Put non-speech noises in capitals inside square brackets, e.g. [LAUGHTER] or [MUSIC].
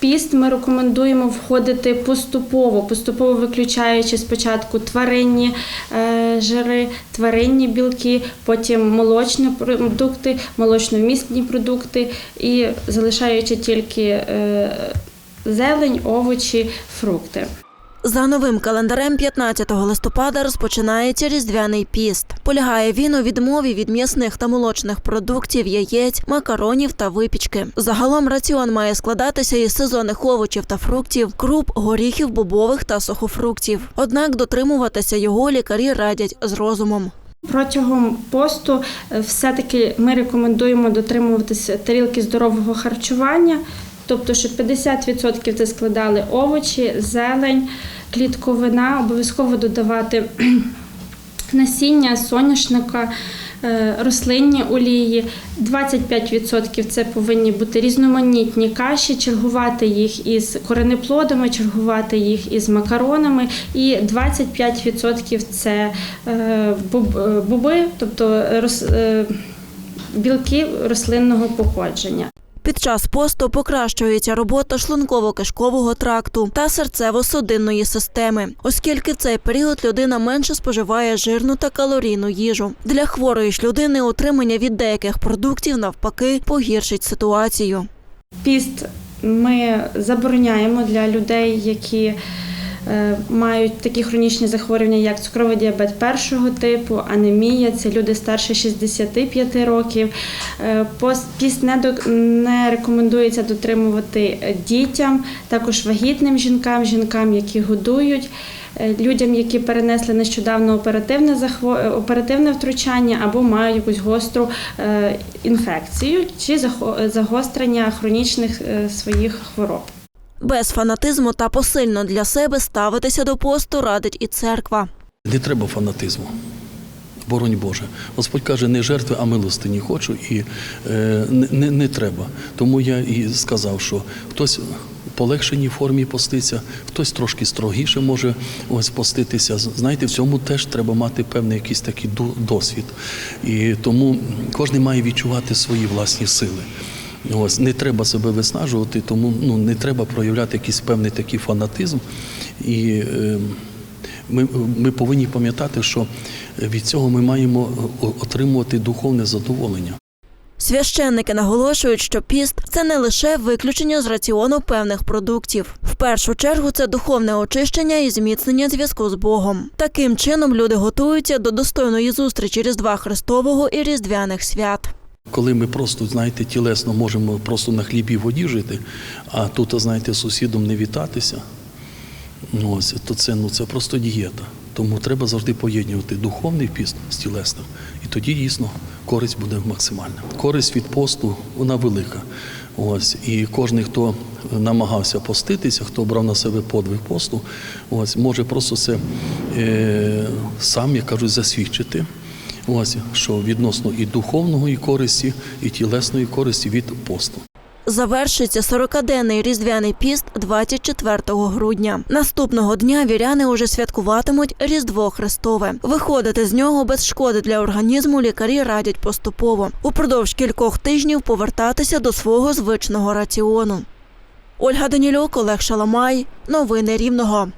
піст ми рекомендуємо входити поступово, поступово виключаючи спочатку тваринні е, жири, тваринні білки, потім молочні продукти, молочновмісні продукти і залишаючи тільки е, зелень, овочі, фрукти. За новим календарем 15 листопада розпочинається різдвяний піст. Полягає він у відмові від м'ясних та молочних продуктів, яєць, макаронів та випічки. Загалом раціон має складатися із сезонних овочів та фруктів, круп, горіхів, бобових та сухофруктів. Однак дотримуватися його лікарі радять з розумом. Протягом посту е, все-таки ми рекомендуємо дотримуватися тарілки здорового харчування, тобто, щоб 50% це складали овочі, зелень, клітковина, обов'язково додавати [CLEARS THROAT] насіння, соняшника, е, рослинні олії. 25% це повинні бути різноманітні каші, чергувати їх із коренеплодами, чергувати їх із макаронами. І 25% це е, е, боби, тобто білки рослинного походження. Під час посту покращується робота шлунково-кишкового тракту та серцево-судинної системи, оскільки в цей період людина менше споживає жирну та калорійну їжу. Для хворої ж людини отримання від деяких продуктів навпаки погіршить ситуацію. Піст ми забороняємо для людей, які мають такі хронічні захворювання, як цукровий діабет першого типу, анемія, це люди старше 65 років. Е, Піст не, рекомендується дотримувати е, дітям, також вагітним жінкам, жінкам, які годують. е, Людям, які перенесли нещодавно оперативне захво- е, оперативне втручання або мають якусь гостру е, інфекцію чи загострення хронічних е, своїх хвороб. Без фанатизму та посильно для себе ставитися до посту радить і церква. Не треба фанатизму. Боронь Боже. Господь каже, не жертви, а милостині хочу, і е, не, не, треба. Тому я і сказав, що хтось в полегшеній формі поститься, хтось трошки строгіше може ось поститися. Знаєте, в цьому теж треба мати певний якийсь такий до- досвід. І тому кожен має відчувати свої власні сили. Ось не треба себе виснажувати, тому ну не треба проявляти якийсь певний такий фанатизм. І е, ми, ми повинні пам'ятати, що від цього ми маємо е, отримувати духовне задоволення. Священники наголошують, що піст це не лише виключення з раціону певних продуктів. В першу чергу це духовне очищення і зміцнення зв'язку з Богом. Таким чином люди готуються до достойної зустрічі Різдва Христового і Різдвяних свят. Коли ми просто, знаєте, тілесно можемо просто на хлібі воді жити, а тут, знаєте, з сусідом не вітатися, ну, ось, то це, ну, це просто дієта. Тому треба завжди поєднувати духовний піст з тілесним. І тоді дійсно користь буде максимальна. Користь від посту вона велика. Ось, і кожен, хто намагався поститися, хто брав на себе подвиг посту, ось, може просто це е, сам, як кажуть, засвідчити. Ось що відносно і духовної користі, і тілесної користі від посту. Завершиться 40-денний різдвяний піст 24 грудня. Наступного дня віряни уже святкуватимуть Різдво Христове. Виходити з нього без шкоди для організму лікарі радять поступово. Упродовж кількох тижнів повертатися до свого звичного раціону. Ольга Данілюк, Олег Шаламай. Новини Рівного.